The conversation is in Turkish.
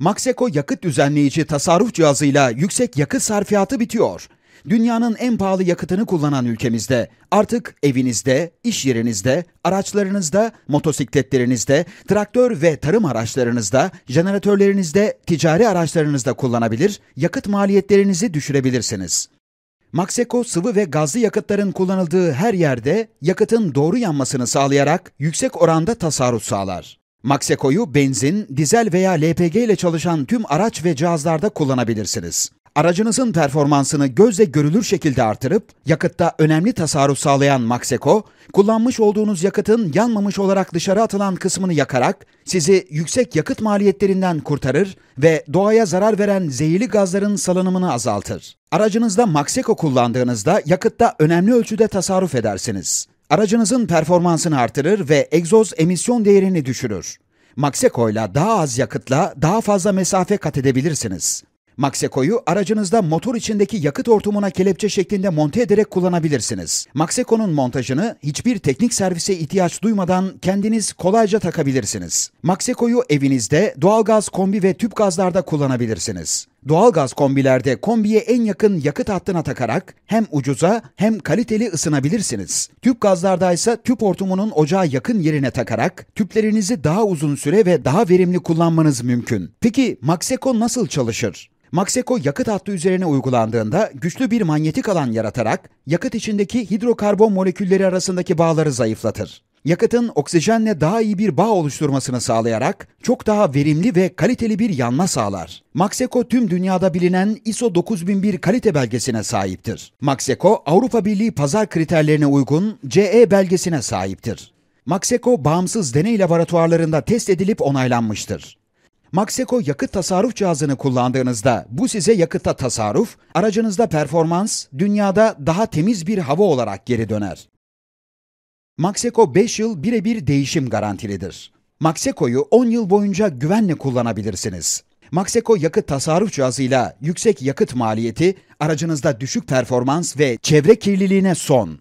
Maxeco yakıt düzenleyici tasarruf cihazıyla yüksek yakıt sarfiyatı bitiyor. Dünyanın en pahalı yakıtını kullanan ülkemizde artık evinizde, iş yerinizde, araçlarınızda, motosikletlerinizde, traktör ve tarım araçlarınızda, jeneratörlerinizde, ticari araçlarınızda kullanabilir, yakıt maliyetlerinizi düşürebilirsiniz. Maxeco sıvı ve gazlı yakıtların kullanıldığı her yerde yakıtın doğru yanmasını sağlayarak yüksek oranda tasarruf sağlar. Maxeco'yu benzin, dizel veya LPG ile çalışan tüm araç ve cihazlarda kullanabilirsiniz. Aracınızın performansını gözle görülür şekilde artırıp yakıtta önemli tasarruf sağlayan Maxeco, kullanmış olduğunuz yakıtın yanmamış olarak dışarı atılan kısmını yakarak sizi yüksek yakıt maliyetlerinden kurtarır ve doğaya zarar veren zehirli gazların salınımını azaltır. Aracınızda Maxeco kullandığınızda yakıtta önemli ölçüde tasarruf edersiniz. Aracınızın performansını artırır ve egzoz emisyon değerini düşürür. Maxeco ile daha az yakıtla daha fazla mesafe kat edebilirsiniz. Maxeco'yu aracınızda motor içindeki yakıt hortumuna kelepçe şeklinde monte ederek kullanabilirsiniz. Maxeco'nun montajını hiçbir teknik servise ihtiyaç duymadan kendiniz kolayca takabilirsiniz. Maxeco'yu evinizde doğalgaz kombi ve tüp gazlarda kullanabilirsiniz. Doğalgaz kombilerde kombiye en yakın yakıt hattına takarak hem ucuza hem kaliteli ısınabilirsiniz. Tüp gazlarda ise tüp hortumunun ocağa yakın yerine takarak tüplerinizi daha uzun süre ve daha verimli kullanmanız mümkün. Peki Maxeco nasıl çalışır? Maxeco yakıt hattı üzerine uygulandığında güçlü bir manyetik alan yaratarak yakıt içindeki hidrokarbon molekülleri arasındaki bağları zayıflatır. Yakıtın oksijenle daha iyi bir bağ oluşturmasını sağlayarak çok daha verimli ve kaliteli bir yanma sağlar. Maxeco tüm dünyada bilinen ISO 9001 kalite belgesine sahiptir. Maxeco Avrupa Birliği pazar kriterlerine uygun CE belgesine sahiptir. Maxeco bağımsız deney laboratuvarlarında test edilip onaylanmıştır. Maxeco yakıt tasarruf cihazını kullandığınızda bu size yakıtta tasarruf, aracınızda performans, dünyada daha temiz bir hava olarak geri döner. Maxeco 5 yıl birebir değişim garantilidir. Maxeco'yu 10 yıl boyunca güvenle kullanabilirsiniz. Maxeco yakıt tasarruf cihazıyla yüksek yakıt maliyeti, aracınızda düşük performans ve çevre kirliliğine son.